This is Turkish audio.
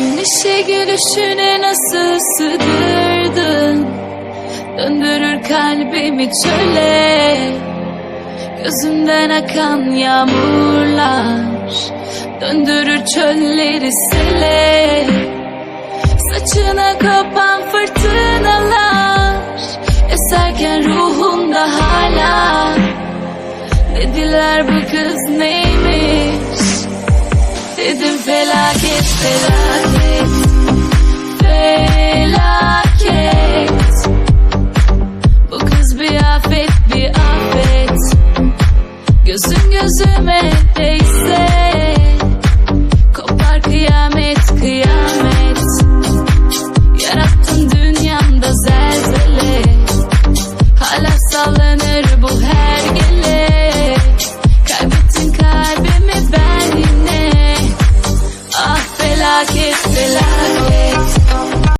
Güneşe gülüşüne nasıl sığdırdın? Döndürür kalbimi çöle. Gözümden akan yağmurlar Döndürür çölleri sele. Saçına kopan fırtınalar Eserken ruhumda hala. Dediler bu kız Dedim felaket felaket. Felaket. Bu kız bir afet bir afet Gözün gözüme değse relajes, relajes.